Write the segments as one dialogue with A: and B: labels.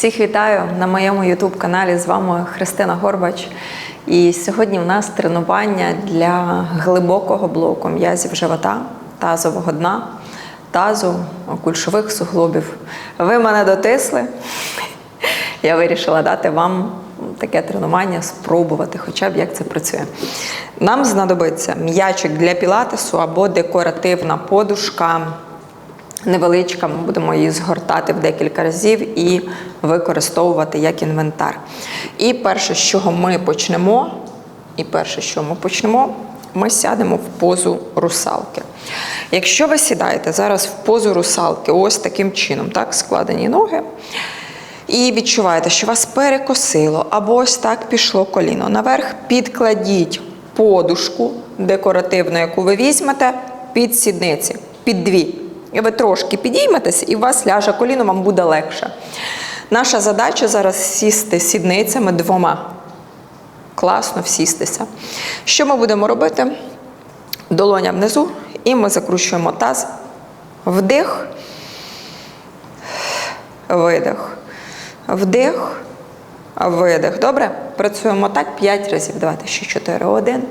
A: Всіх вітаю на моєму youtube каналі. З вами Христина Горбач. І сьогодні в нас тренування для глибокого блоку м'язів живота, тазового дна, тазу, кульшових суглобів. Ви мене дотисли. Я вирішила дати вам таке тренування, спробувати, хоча б як це працює. Нам знадобиться м'ячик для пілатесу або декоративна подушка невеличка, ми будемо її згортати в декілька разів і використовувати як інвентар. І перше, з чого ми почнемо, і перше, що ми почнемо, ми сядемо в позу русалки. Якщо ви сідаєте зараз в позу русалки, ось таким чином, так, складені ноги, і відчуваєте, що вас перекосило, або ось так пішло коліно наверх, підкладіть подушку декоративну, яку ви візьмете, під сідниці, під дві. І ви трошки підійметесь, і у вас ляже коліно, вам буде легше. Наша задача зараз сісти сідницями двома. Класно всістися. Що ми будемо робити? Долоня внизу, і ми закручуємо таз. Вдих, видих. Вдих, видих. Добре? Працюємо так 5 разів. Давайте ще 4. Один.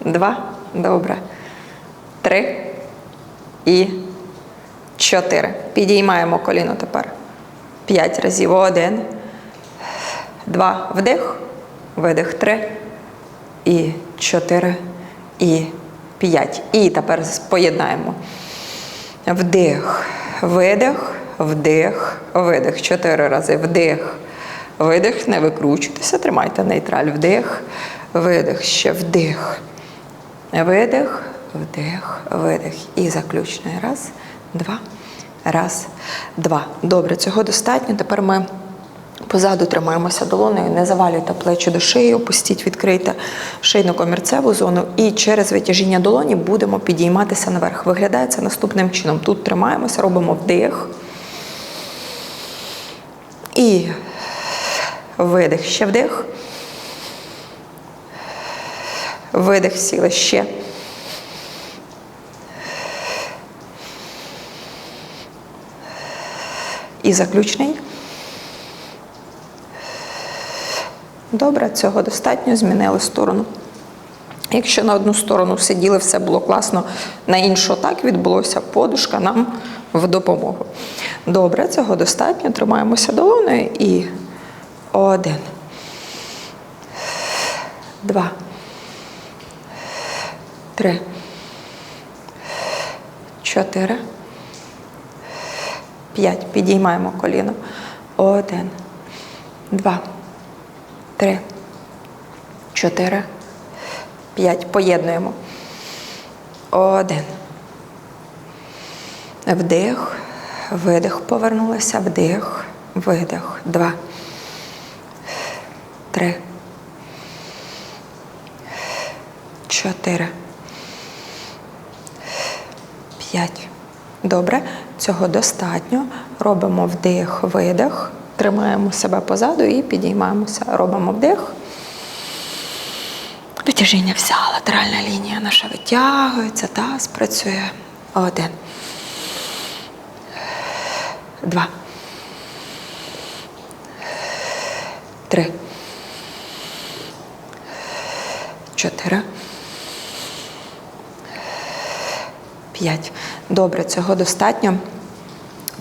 A: Два. Добре. Три. І чотири. Підіймаємо коліно тепер. П'ять разів. Один. Два. Вдих. Видих. Три. І чотири. І п'ять. І тепер поєднаємо. Вдих. Видих. Вдих. Видих. Чотири рази. Вдих. Видих. Не викручуйтеся. Тримайте нейтраль. Вдих. Видих. Ще вдих. Видих. Вдих, видих. І заключний. Раз, два, раз, два. Добре, цього достатньо. Тепер ми позаду тримаємося долоною, не завалюйте плечі до шиї, опустіть, відкрийте шийно-комірцеву зону і через витяжіння долоні будемо підійматися наверх. Виглядає це наступним чином. Тут тримаємося, робимо вдих. І видих. Ще вдих. Видих, сіли ще. І заключний. Добре, цього достатньо. Змінили сторону. Якщо на одну сторону сиділи, все було класно, на іншу так відбулося, подушка нам в допомогу. Добре, цього достатньо. Тримаємося долоною і один. Два. Три. Чотири. П'ять. Підіймаємо коліно. Один, два, три, чотири, п'ять. Поєднуємо. Один. Вдих. Видих. Повернулися. Вдих. Видих. Два. Три. Чотири. П'ять. Добре, цього достатньо. Робимо вдих, видих, тримаємо себе позаду і підіймаємося. Робимо вдих. Витяжіння вся латеральна лінія наша витягується, таз працює. Один. Два. Три. Чотири. П'ять. Добре, цього достатньо.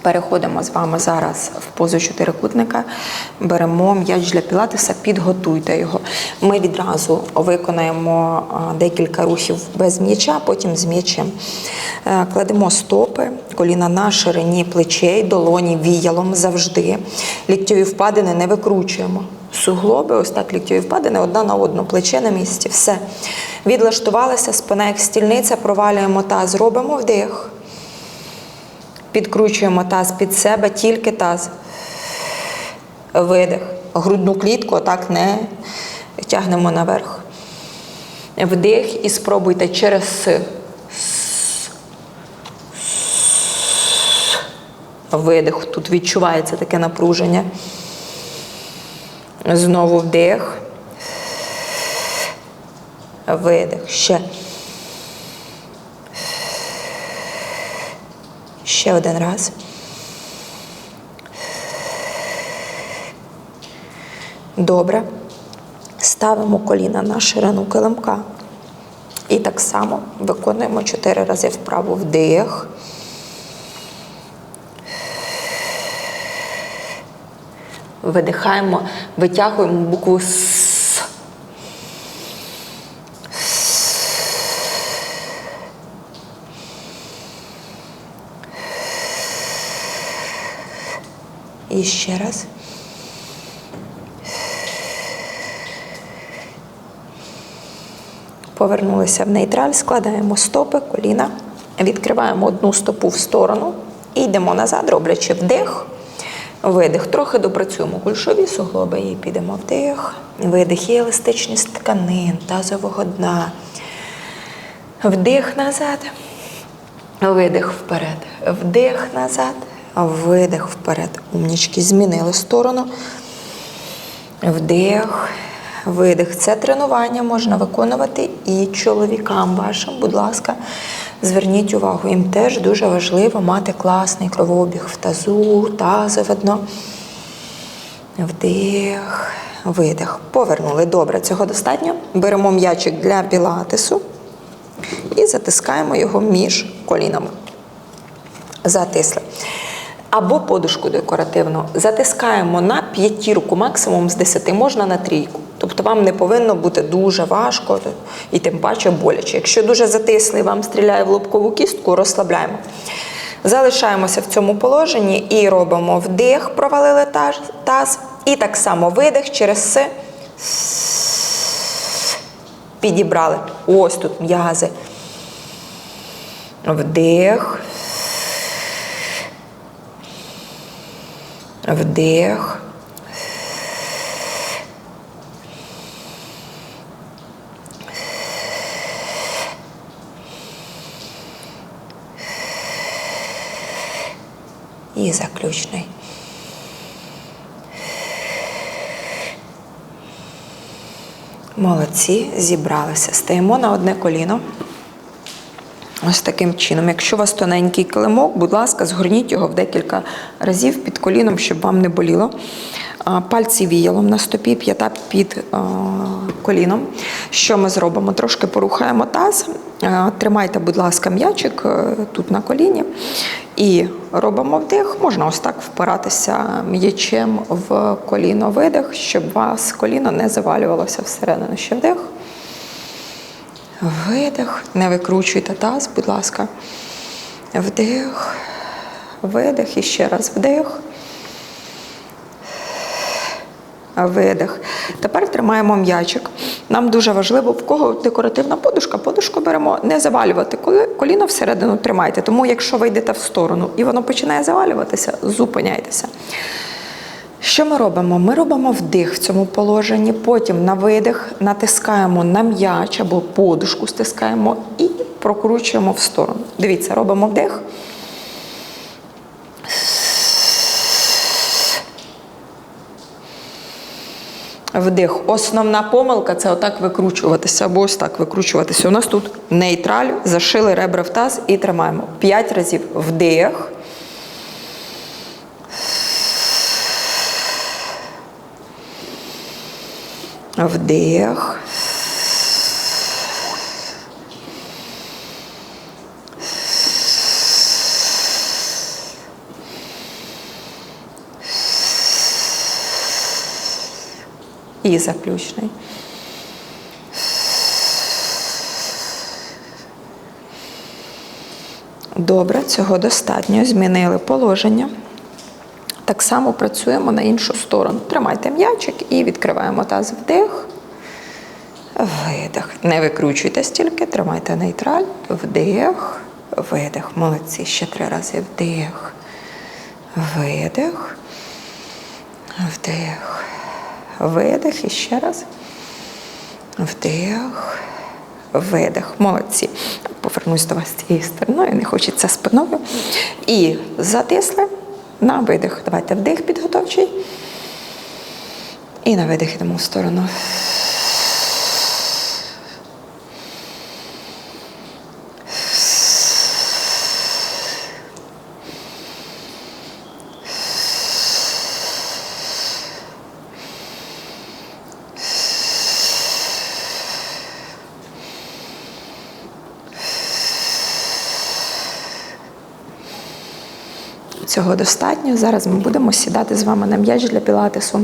A: Переходимо з вами зараз в позу чотирикутника. Беремо м'яч для пілатеса, підготуйте його. Ми відразу виконаємо декілька рухів без м'яча, потім з м'ячем. Е, Кладемо стопи, коліна на ширині плечей, долоні віялом завжди. Ліктьові впадини не викручуємо. Суглоби, ось так ліктьові впадини, одна на одну, плече на місці. Все. Відлаштувалася, спина як стільниця, провалюємо таз, робимо вдих. Підкручуємо таз під себе, тільки таз. Видих. Грудну клітку отак не тягнемо наверх. Вдих і спробуйте через С. Видих. Тут відчувається таке напруження. Знову вдих. Видих. Ще. Ще один раз. Добре. Ставимо коліна на ширину килимка. І так само виконуємо 4 рази вправо вдих. Видихаємо, витягуємо букву С. І ще раз. Повернулися в нейтраль, складаємо стопи, коліна, відкриваємо одну стопу в сторону і йдемо назад, роблячи вдих, видих. Трохи допрацюємо кульшові суглоби і підемо вдих. Видих і еластичність тканин, тазового дна. Вдих назад. Видих вперед. Вдих назад. Видих вперед. Умнічки змінили сторону. Вдих, видих. Це тренування можна виконувати і чоловікам вашим, будь ласка, зверніть увагу. Їм теж дуже важливо мати класний кровообіг в тазу, тазове дно. Вдих, видих. Повернули. Добре, цього достатньо. Беремо м'ячик для пілатесу і затискаємо його між колінами. Затисли. Або подушку декоративну затискаємо на п'ятірку, максимум з 10, можна на трійку. Тобто вам не повинно бути дуже важко і тим паче боляче. Якщо дуже затисли, вам стріляє в лобкову кістку, розслабляємо. Залишаємося в цьому положенні і робимо вдих, провалили таз. І так само видих через си. Підібрали. Ось тут м'язи. Вдих. Вдих. І заключний. Молодці, зібралися. Стаємо на одне коліно. Ось таким чином. Якщо у вас тоненький килимок, будь ласка, згорніть його в декілька разів під коліном, щоб вам не боліло. А, Пальці віялом на стопі, п'ята під коліном. Що ми зробимо? Трошки порухаємо таз. Тримайте, будь ласка, м'ячик е, тут на коліні. І робимо вдих. Можна ось так впиратися м'ячем в коліно видих, щоб вас коліно не завалювалося всередину. Ще вдих. Видих. Не викручуйте таз, будь ласка. Вдих. Видих. І ще раз вдих. Видих. Тепер тримаємо м'ячик. Нам дуже важливо, в кого декоративна подушка, подушку беремо, не завалювати. Коліно всередину тримайте. Тому, якщо ви йдете в сторону і воно починає завалюватися, зупиняйтеся. Що ми робимо? Ми робимо вдих в цьому положенні, потім на видих натискаємо на м'яч або подушку стискаємо і прокручуємо в сторону. Дивіться, робимо вдих. Вдих. Основна помилка це отак викручуватися або ось так викручуватися. У нас тут нейтраль, зашили ребра в таз і тримаємо. П'ять разів вдих. Вдих. І заключний. Добре, цього достатньо. Змінили положення. Так само працюємо на іншу сторону. Тримайте м'ячик і відкриваємо таз вдих. Видих. Не викручуйте стільки, тримайте нейтраль. Вдих, видих. Молодці. Ще три рази. Вдих. Видих. Вдих. Видих. І ще раз. Вдих. Видих. Молодці. Повернусь до вас цією стороною, не хочеться спиною. І затисли. На видих. Давайте вдих підготовчий. І на видих йдемо в сторону. Цього достатньо. Зараз ми будемо сідати з вами на м'яч для пілатесу.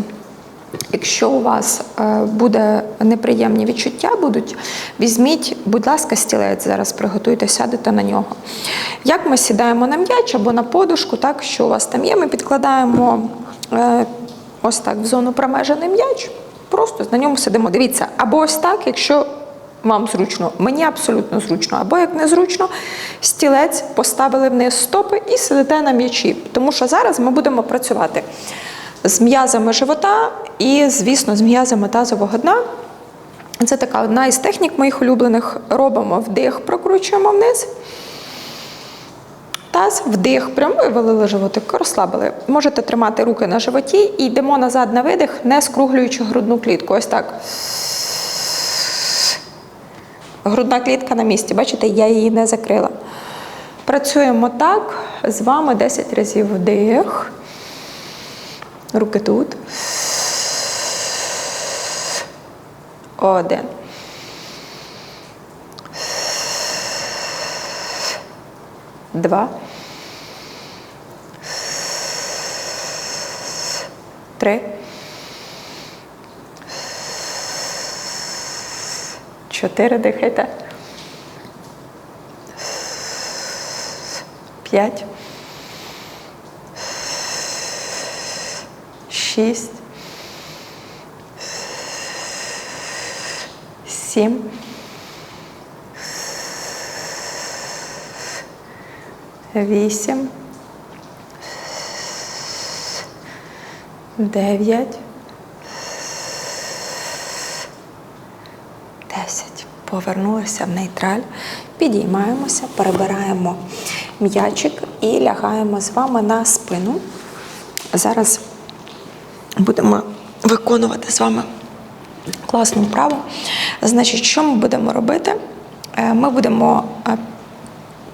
A: Якщо у вас е, буде неприємні відчуття, будуть, візьміть, будь ласка, стілець зараз приготуйте, сядете на нього. Як ми сідаємо на м'яч або на подушку, так що у вас там є, ми підкладаємо е, ось так в зону промежений м'яч, просто на ньому сидимо. Дивіться, або ось так, якщо вам зручно, мені абсолютно зручно, або як не зручно, стілець поставили вниз стопи і сидите на м'ячі. Тому що зараз ми будемо працювати з м'язами живота і, звісно, з м'язами тазового дна. Це така одна із технік моїх улюблених. Робимо вдих, прокручуємо вниз. Таз, вдих, прям вивалили животик, розслабили. Можете тримати руки на животі і йдемо назад на видих, не скруглюючи грудну клітку. Ось так. Грудна клітка на місці. Бачите, я її не закрила. Працюємо так з вами 10 разів вдих. Руки тут. Один. Два. Три. Чотири дихайте. П'ять. Шість. Сім. Вісім. Дев'ять. Повернулися в нейтраль. Підіймаємося, перебираємо м'ячик і лягаємо з вами на спину. Зараз будемо виконувати з вами класну вправу. Значить, що ми будемо робити? Е, Ми будемо е,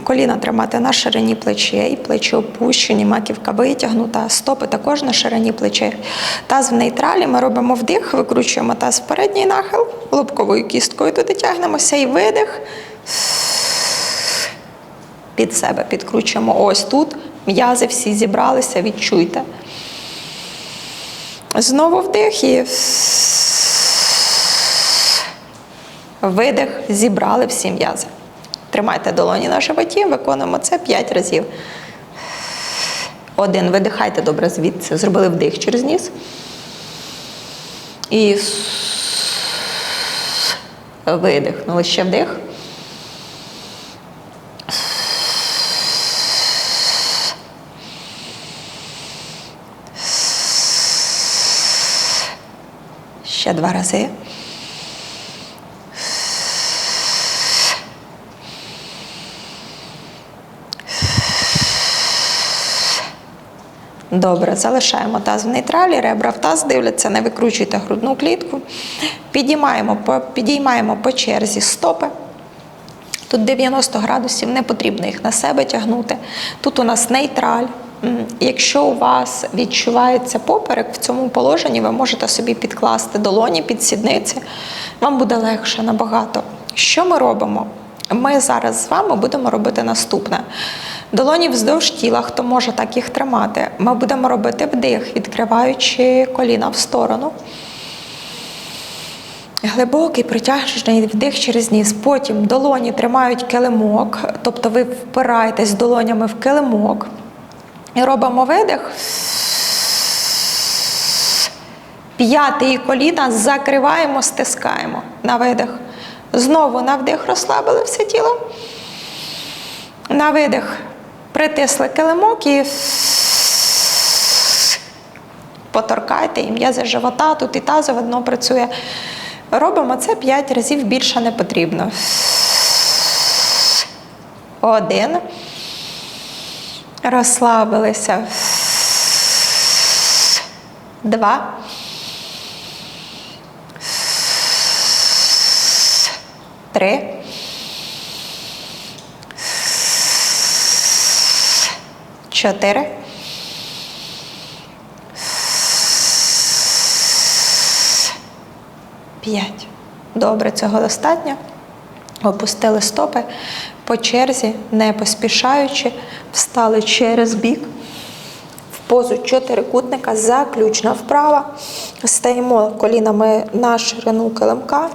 A: коліна тримати на ширині плечей, плечі опущені, маківка витягнута, стопи також на ширині плечей. Таз в нейтралі. Ми робимо вдих, викручуємо таз в передній нахил, лобковою кісткою туди тягнемося і видих. Під себе підкручуємо ось тут. М'язи всі зібралися, відчуйте. Знову вдих і видих, зібрали всі м'язи. Тримайте долоні на животі, виконуємо це 5 разів. Один. Видихайте добре звідси. Зробили вдих через ніс. І видихнули ще вдих. Ще два рази. Добре, залишаємо таз в нейтралі, ребра в таз дивляться, не викручуйте грудну клітку. Підіймаємо підіймаємо по черзі стопи. Тут 90 градусів, не потрібно їх на себе тягнути. Тут у нас нейтраль. Якщо у вас відчувається поперек, в цьому положенні ви можете собі підкласти долоні під сідниці. Вам буде легше набагато. Що ми робимо? Ми зараз з вами будемо робити наступне. Долоні вздовж тіла, хто може так їх тримати. Ми будемо робити вдих, відкриваючи коліна в сторону. Глибокий протяжний вдих через ніс. Потім долоні тримають килимок, тобто ви впираєтесь долонями в килимок. І робимо видих. П'ятий коліна закриваємо, стискаємо на видих. Знову на вдих розслабили все тіло. На видих притисли килимок і поторкайте і м'язи живота, тут і тазове дно працює. Робимо це 5 разів більше не потрібно. Один. Розслабилися. Два. Три. Чотири. П'ять. Добре, цього достатньо. Опустили стопи по черзі, не поспішаючи, встали через бік.
B: В позу чотирикутника, заключна вправа. Стаємо колінами на ширину килимка,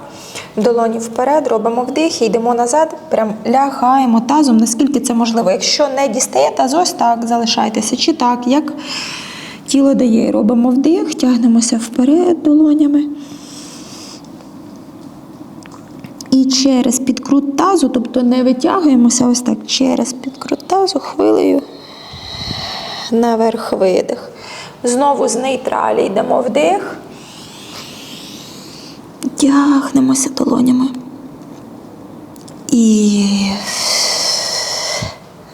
B: долоні вперед, робимо вдих і йдемо назад, прям лягаємо тазом, наскільки це можливо. Якщо не дістає таз, ось так залишайтеся, чи так, як тіло дає. Робимо вдих, тягнемося вперед долонями. І через підкрут тазу, тобто не витягуємося ось так, через підкрут тазу хвилею наверх видих. Знову з нейтралі йдемо вдих. Тягнемося долонями. І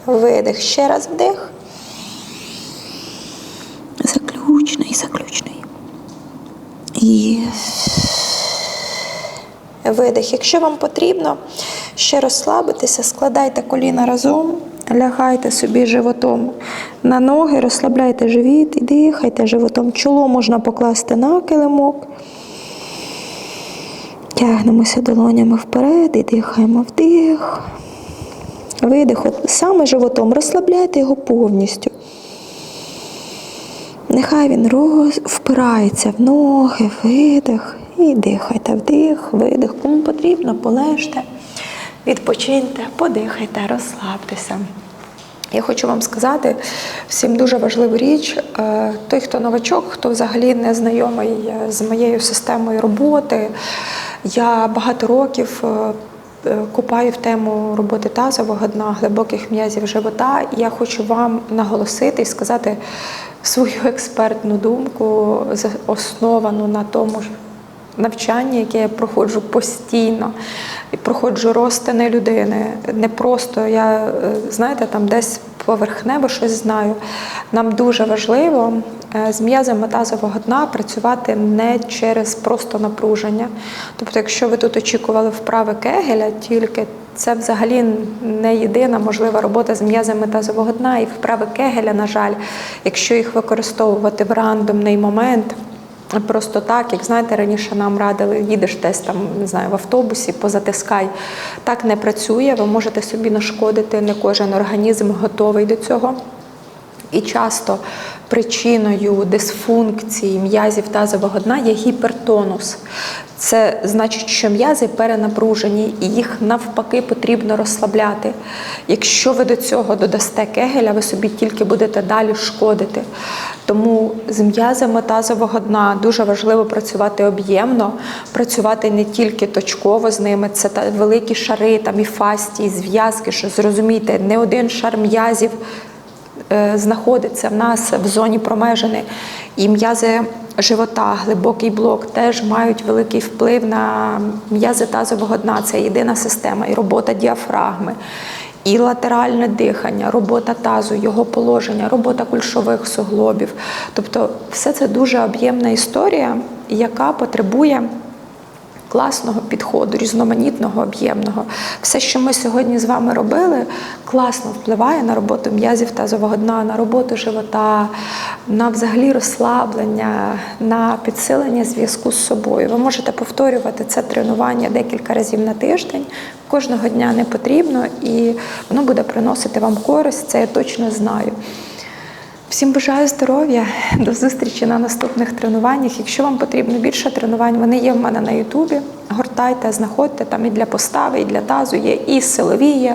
B: видих. Ще раз вдих. Заключний, заключний. І видих. Якщо вам потрібно ще розслабитися, складайте коліна разом, лягайте собі животом на ноги, розслабляйте живіт і дихайте животом. Чоло можна покласти на килимок. Тягнемося долонями вперед і дихаємо вдих. Видих. От саме животом розслабляйте його повністю. Нехай він роз... впирається в ноги, видих. І дихайте вдих, видих. Кому потрібно, полежте, відпочиньте, подихайте, розслабтеся. Я хочу вам сказати всім дуже важливу річ. Е, Той, хто новачок, хто взагалі не знайомий е, з моєю системою роботи, я багато років е, е, купаю в тему роботи тазового дна, глибоких м'язів живота. І я хочу вам наголосити і сказати свою експертну думку, основану на тому, навчання, яке я проходжу постійно, проходжу розтини людини. Не просто я, е, знаєте, там десь поверхнево щось знаю. Нам дуже важливо е, з м'язами тазового дна працювати не через просто напруження. Тобто, якщо ви тут очікували вправи Кегеля, тільки це взагалі не єдина можлива робота з м'язами тазового дна. І вправи Кегеля, на жаль, якщо їх використовувати в рандомний момент. Просто так, як знаєте, раніше нам радили, їдеш десь там, не знаю, в автобусі, позатискай. Так не працює, ви можете собі нашкодити, не кожен організм готовий до цього. І часто причиною дисфункції м'язів тазового дна є гіпертонус. Це значить, що м'язи перенапружені і їх навпаки потрібно розслабляти. Якщо ви до цього додасте кегеля, ви собі тільки будете далі шкодити. Тому з м'язами тазового дна дуже важливо працювати об'ємно, працювати не тільки точково з ними. Це великі шари, там і фасті, і зв'язки, що зрозумійте, не один шар м'язів знаходиться в нас в зоні промежини. І м'язи живота, глибокий блок теж мають великий вплив на м'язи тазового дна. Це єдина система і робота діафрагми. І латеральне дихання, робота тазу, його положення, робота кульшових суглобів. Тобто, все це дуже об'ємна історія, яка потребує класного підходу, різноманітного, об'ємного. Все, що ми сьогодні з вами робили, класно впливає на роботу м'язів тазового дна, на роботу живота, на взагалі розслаблення, на підсилення зв'язку з собою. Ви можете повторювати це тренування декілька разів на тиждень. Кожного дня не потрібно, і воно буде приносити вам користь, це я точно знаю. Всім бажаю здоров'я, до зустрічі на наступних тренуваннях. Якщо вам потрібно більше тренувань, вони є в мене на Ютубі. Гортайте, знаходьте там і для постави, і для тазу є, і силові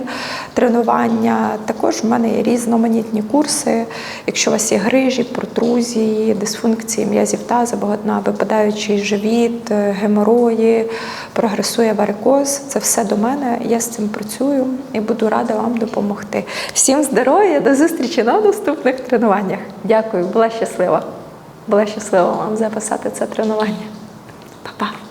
B: тренування. Також в мене є різноманітні курси. Якщо у вас є грижі, протрузії, дисфункції м'язів тазового дна, випадаючий живіт, е, геморої, прогресує варикоз, це все до мене. Я з цим працюю і буду рада вам допомогти. Всім здоров'я, до зустрічі на наступних тренуваннях. Дякую, була щаслива. Була щаслива вам записати це тренування. Па-па!